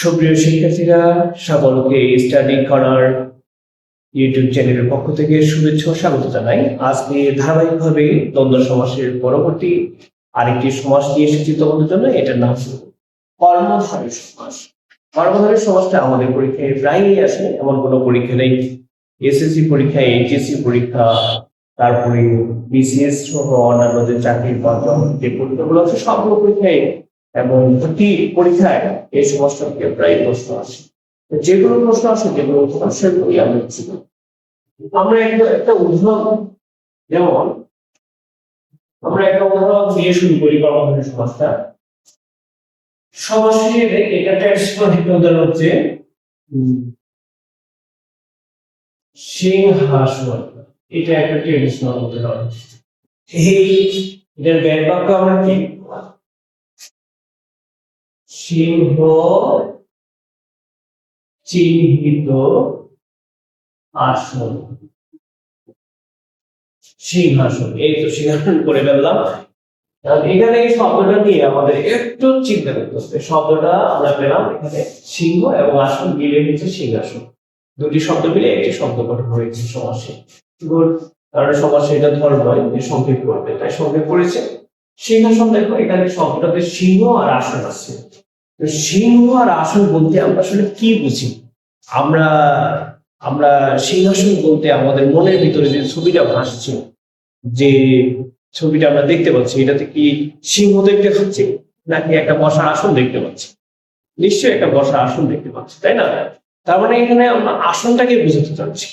সুপ্রিয় শিক্ষার্থীরা সকলকে স্টাডি করার ইউটিউব চ্যানেলের পক্ষ থেকে শুভেচ্ছা স্বাগত জানাই। আজকে ধারাবাহিকভাবে দ্বন্দ্ব সমাসের পরবর্তী আরেকটি সমাস নিয়ে এসেছি তোমাদের জন্য। এটার নাম হলো কর্মধারী সমাস। কর্মধারী সমাসটা আমাদের পরীক্ষায় প্রায়ই আসে, এমন কোনো পরীক্ষা নেই। এসএসসি পরীক্ষা এইচএসসি পরীক্ষা, তারপরে বিসিএস সহ অন্যান্য যে চাকরির মাধ্যম যে পরীক্ষাগুলো আছে, সবগুলো পরীক্ষায় এবং প্রতি পরীক্ষায় এই সমস্যা থেকে প্রায় প্রশ্ন আসে। যে কোনো প্রশ্ন আসে যেগুলো সেগুলোই আমরা ছিল আমরা একটা একটা উদাহরণ, যেমন আমরা একটা উদাহরণ দিয়ে শুরু করি কর্মধারী সমাজটা। সমাজের এটা একটা উদাহরণ হচ্ছে সিংহাসন। এটা একটা ট্র্যাডিশনাল উদাহরণ। এই, এটার ব্যাগ বাক্য আমরা কি? সিংহ চিহ্নিত আসন। সিংহাসন, এই তো সিংহাসন করে ফেললাম। এখানে এই শব্দটা নিয়ে আমাদের একটু চিন্তা করতে হবে। শব্দটা আমরা পেলাম এখানে সিংহ এবং আসন মিলে হচ্ছে সিংহাসন। দুটি শব্দ মিলে একটি শব্দ গঠন হয়েছে সমাসে। কারণ সমাসে এটা ধর্ম যে সংক্ষেপ করবে। তাই সংক্ষেপ করেছে। সিংহাসন দেখো, এখানে শব্দটাতে সিংহ আর আসন আছে। সিংহ আর আসন বলতে আমরা আসলে কি বুঝি? আমরা আমরা সিংহাসন বলতে আমাদের মনের ভিতরে যে ছবিটা ভাসছে, যে ছবিটা আমরা দেখতে পাচ্ছি, এটাতে কি সিংহ দেখতে পাচ্ছি, নাকি একটা বসার আসন দেখতে পাচ্ছি? নিশ্চয়ই একটা বসার আসন দেখতে পাচ্ছি, তাই না? তার মানে এখানে আমরা আসনটাকে বুঝাতে চাচ্ছি।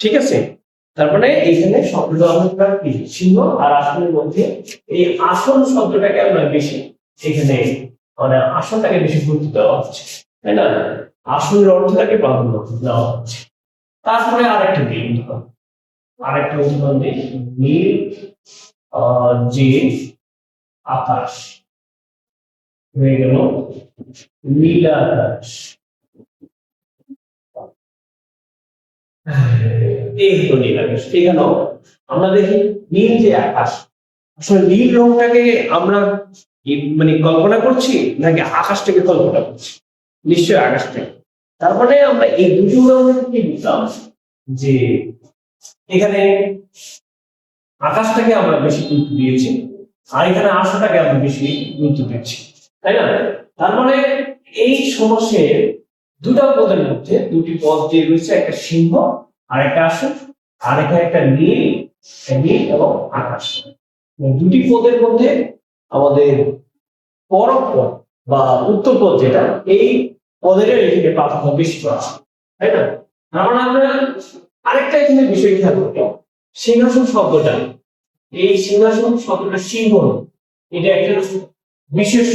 ঠিক আছে? তার মানে এখানে শব্দটা আমরা কি? সিংহ আর আসনের মধ্যে এই আসন শব্দটাকে আমরা বেশি এখানে মানে আসনটাকে বেশি গুরুত্ব দেওয়া হচ্ছে, তাই না? আসনের অর্থটাকে প্রাধান্য দেওয়া হচ্ছে। তারপরে আরেকটা দিই উদাহরণ আরেকটা উদাহরণ দিই। নীল যে আকাশ। হয়ে গেল নীল আকাশ। এই আকাশ। এখানেও আমরা দেখি নীল যে আকাশ, আসলে নীল রংটাকে আমরা মানে কল্পনা করছি নাকি আকাশটাকে কল্পনা করছি? নিশ্চয় আকাশটাকে তারপরে আমরা এই দুটি উদাহরণ থেকে বুঝলাম যে এখানে আকাশটাকে আমরা বেশি গুরুত্ব দিয়েছি, আর এখানে আশাটাকে আমরা বেশি গুরুত্ব দিচ্ছি, তাই না? তার মানে এই সমস্যার দুটা পদের মধ্যে দুটি পদ যে রয়েছে, একটা সিংহ আর একটা আসন, আর এখানে একটা নীল নীল এবং আকাশ। দুটি পদের মধ্যে আমাদের পরম পদ বা উত্তর পদ যেটা, এই পদের এখানে বেশি করা। তাই না? মানে আমরা আরেকটা এখানে বিষয় খেয়াল করি সিংহাসন শব্দটা। এই সিংহাসন শব্দটা সিংহ এটা একটা বিশেষ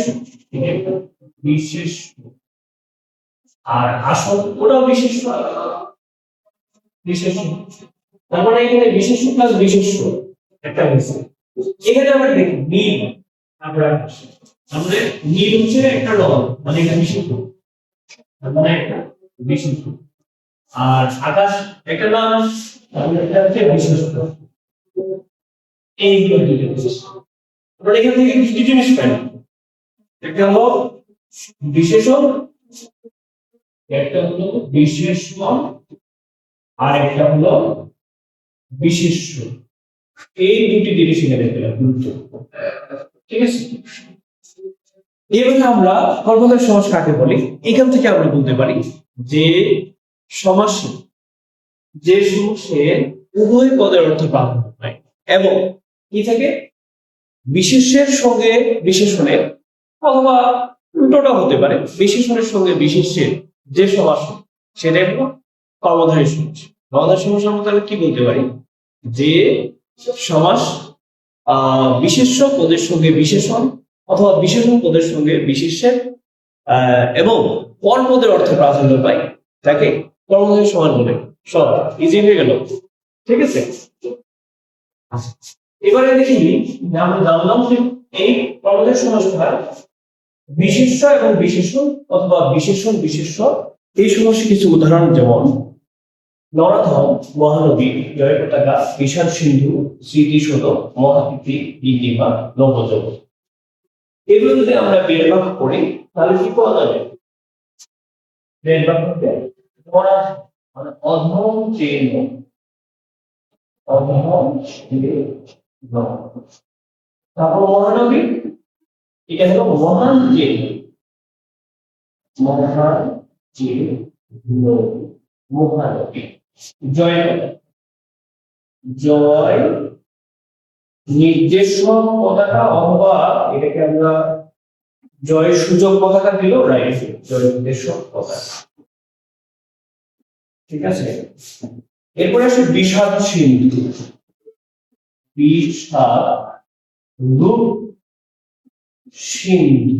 বিশেষ আর আসন ওটাও বিশেষ বিশেষ তার মানে এখানে বিশেষ বিশেষ একটা হয়েছে এখানে আমরা দেখি, নীল। আমরা আমাদের নীল হচ্ছে একটা রং মানে এটা বিশেষ তার মানে একটা বিশেষ আর আকাশ একটা নাম তাহলে এটা হচ্ছে বিশেষ এই হলো দুটো জিনিস। আমরা এখান থেকে দুটি জিনিস পাই। একটা হলো বিশেষণ, একটা হলো বিশেষণ, আর একটা হলো বিশেষ্য। এই দুটি জিনিস এখানে পেলাম গুরুত্ব ঠিক আছে? এভাবে আমরা কর্মধার সমাস কাকে বলি? এখান থেকে আমরা বলতে পারি যে সমাস, যে সমাসে উভয় পদের অর্থ প্রাধান্য পায় এবং কি থাকে? বিশেষের সঙ্গে বিশেষণের অথবা উল্টোটা হতে পারে। বিশেষণের সঙ্গে বিশেষের যে সমাস সেটাই হলো কর্মধারী সমাস। কর্মধারী সমাস আমরা তাহলে কি বলতে পারি? যে সমাস বিশেষ্য পদের সঙ্গে বিশেষণ অথবা বিশেষণ পদের সঙ্গে বিশেষের এবং পর পদের অর্থ প্রাধান্য পাই। তাকে কর্মদের সমান বলে। সব ইজি হয়ে গেল। ঠিক আছে? এবারে দেখি আমরা জানলাম যে এই কর্মদের সমস্যা বিশেষ্য এবং বিশেষণ অথবা বিশেষণ, বিশেষ্য, এই সমস্ত কিছু উদাহরণ যেমন নরাধম মহানবী জয় সিন্ধু, স্মৃতিসৌধ, মহাকীর্তি গিরিমা নবজগৎ এগুলো যদি আমরা বের করি তাহলে কি পাওয়া যাবে? মানে অধম চেন। তারপর মহানবী? এটা হলো মহান চেন। মহান চেন। মহানবী। জয় জয়। নির্দেশ পতাকা অথবা এটাকে আমরা জয় সূচক পতাকা দিলেও রাইট জয় নির্দেশ পতাকা। ঠিক আছে? এরপরে আসে বিষাদ সিন্ধু। বিষাদ রূপ সিন্ধু।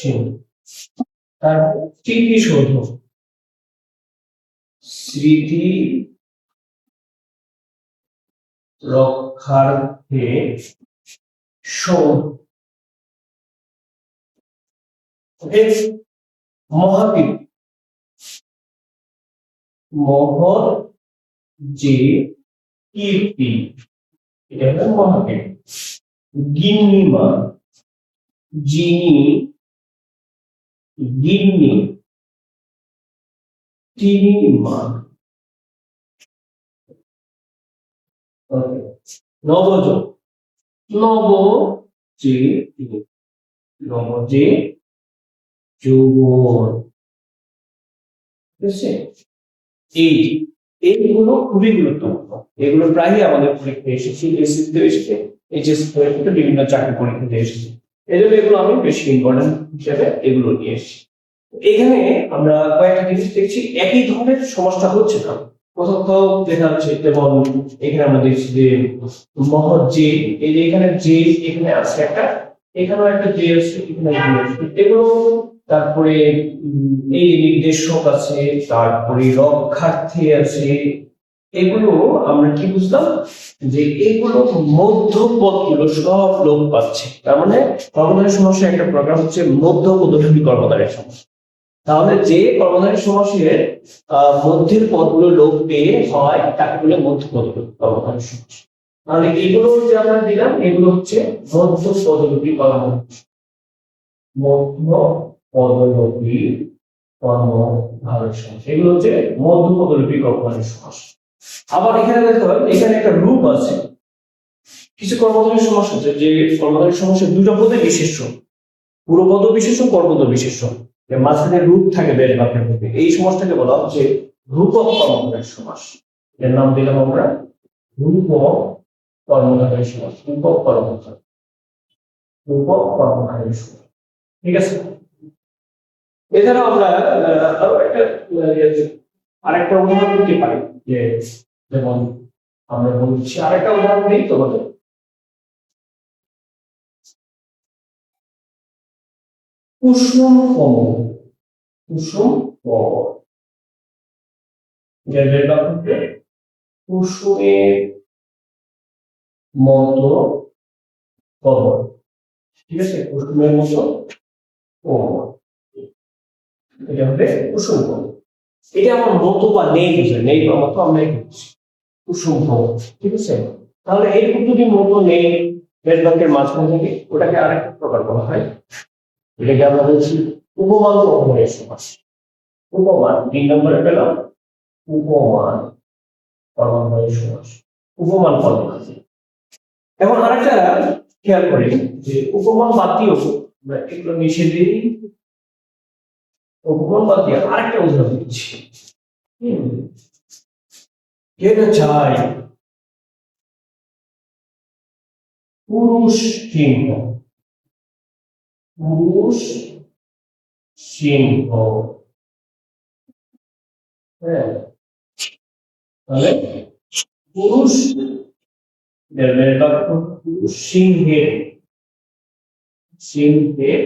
সিন্ধু। তারপর স্মৃতিসৌধ স্মৃতি রক্ষার্থে ওকে? মহাবীর মহৎ যে কীর্তি, এটা হলো মহাবীর গিন্নিমা, যিনি গিন্নি তিনি মা নবজ নব যে নব যে যৌবন ঠিক আছে এই এইগুলো খুবই গুরুত্বপূর্ণ। এগুলো প্রায়ই আমাদের পরীক্ষায় এসেছে এসএসসি এসেছে এইচএস পরীক্ষাতে বিভিন্ন চাকরি পরীক্ষাতে এসেছে। এই জন্য এগুলো আমি বেশি ইম্পর্টেন্ট হিসেবে এগুলো নিয়ে এসেছি। এখানে আমরা কয়েকটা জিনিস দেখছি একই ধরনের সমস্যা হচ্ছে না এখানে আমরা দেখছি যে মহৎ এই যে এখানে যে এখানে আছে একটা, এখানেও একটা যে এখানে এগুলো তারপরে এই নির্দেশক আছে, তারপরে রক্ষার্থী আছে, এগুলো আমরা কি বুঝলাম? যে এগুলো মধ্যপদগুলো সব লোক পাচ্ছে। তার মানে সমস্যা একটা প্রোগ্রাম হচ্ছে মধ্য পদধূলি কর্মধারী সমস্যা। তাহলে যে কর্মধারী সমাসের মধ্যের পদগুলো লোক পেয়ে হয়, তাকে বলে মধ্য কর্মধারী সমস্যা তাহলে এগুলো যে আমরা দিলাম, এগুলো হচ্ছে মধ্য পদলোপী কর্মধারী মধ্য পদলোপী কর্মধারী সমস্যা এগুলো হচ্ছে মধ্য পদলোপী কর্মধারী সমস্যা আবার এখানে দেখো এখানে একটা রূপ আছে। কিছু কর্মধারী সমস্যা আছে যে কর্মধারী সমস্যা দুটো পদে বিশেষ্য। পুরো পদ বিশেষ্য, কর্মপদ বিশেষ্য। মাঝখানে রূপ থাকে বেশ বাক্যের মধ্যে এই সমাসটাকে বলা হচ্ছে রূপক কর্মধারী সমাস এর নাম দিলাম আমরা রূপক কর্মধারী সমাস রূপক কর্মধারী। রূপক কর্মধারী সমাস ঠিক আছে? এছাড়াও আমরা আরও একটা আরেকটা উদাহরণ দিতে পারি। যে যেমন আমরা বলছি, আরেকটা উদাহরণ দিই তোমাদের। কুসুম কুসুম কমল জেনারেল বাক্যে কুসুমের মতো ঠিক আছে? কুসুমের মতো এটা হবে কুসুম এটা আমার মতো বা নেই নেই বা মতো আমরা করছি কুসুম ঠিক আছে? তাহলে এরকম যদি মতো নেই বেশ বাক্যের মাঝখান থেকে, ওটাকে আরেকটা প্রকার করা হয় এটাকে আমরা বলছি উপমান কর্মধারী সমাস উপমান, তিন নম্বরে পেলাম উপমান কর্মধারী সমাস উপমান কর্মধারী এখন আরেকটা খেয়াল করি যে উপমান দিয়েও আমরা এগুলো মিশে দিই। উপমান দিয়ে আরেকটা উদাহরণ দিচ্ছি। হুম। কে না পুরুষ সিংহ পুরুষ সিংহ। হ্যাঁ। তাহলে পুরুষ বাক্য পুরুষ সিংহের সিংহের,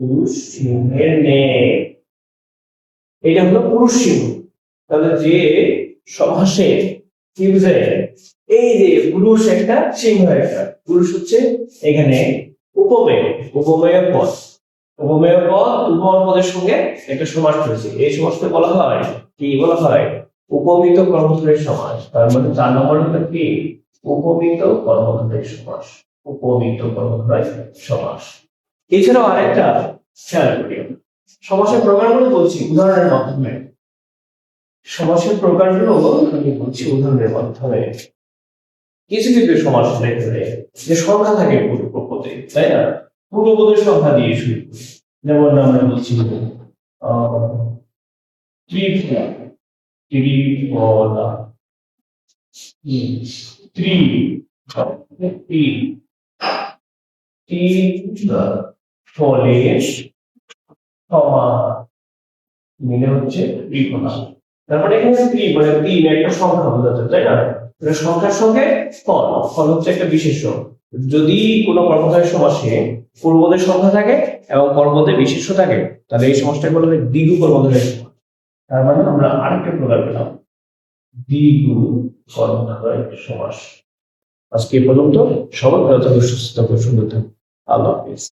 পুরুষ সিংহের নেই এটা হলো পুরুষ সিংহ। তাহলে যে সমাসে বুঝায় এই যে পুরুষ একটা, সিংহ একটা। পুরুষ হচ্ছে এখানে উপমেয় উপমেয় পদ। উপমেয় পদ উপমান পদের সঙ্গে একটা সমাস রয়েছে। এই সমাসকে বলা হয়, কি বলা হয়? উপমিত কর্মধারী সমাস। তার মধ্যে চার নম্বর হলো কি? উপমিত কর্মধারী সমাস। উপমিত কর্মধারী সমাস। এছাড়াও আরেকটা খেয়াল করি সমাসের প্রকারগুলো বলছি উদাহরণের মাধ্যমে। সমাসের প্রকারগুলো আমি বলছি উদাহরণের মাধ্যমে। কিছু কিছু সমাস দেখবে যে সংখ্যা থাকে পূর্বপদে, তাই না? পূর্বপদের সংখ্যা দিয়ে শুরু যেমন আমরা বলছি ত্রি ফলে মিলে হচ্ছে ত্রিকোণা তারপরে এখানে ত্রি মানে তিন একটা সংখ্যা বোঝাচ্ছে তাই না? সংখ্যার সঙ্গে ফল ফল হচ্ছে একটা বিশেষ্য। যদি কোনো কর্মধারের সমাসে পূর্বদের সংখ্যা থাকে এবং কর্মদের বিশেষ্য থাকে, তাহলে এই সমাসটাকে বলা হয় দ্বিগু সমাস। তার মানে আমরা আরেকটা প্রকার পেলাম। দ্বিগু কর্মধারয় সমাস। আজকে পর্যন্ত। সবার ভালো সুস্থ সুন্দর থাকুন। আল্লাহ হাফিজ।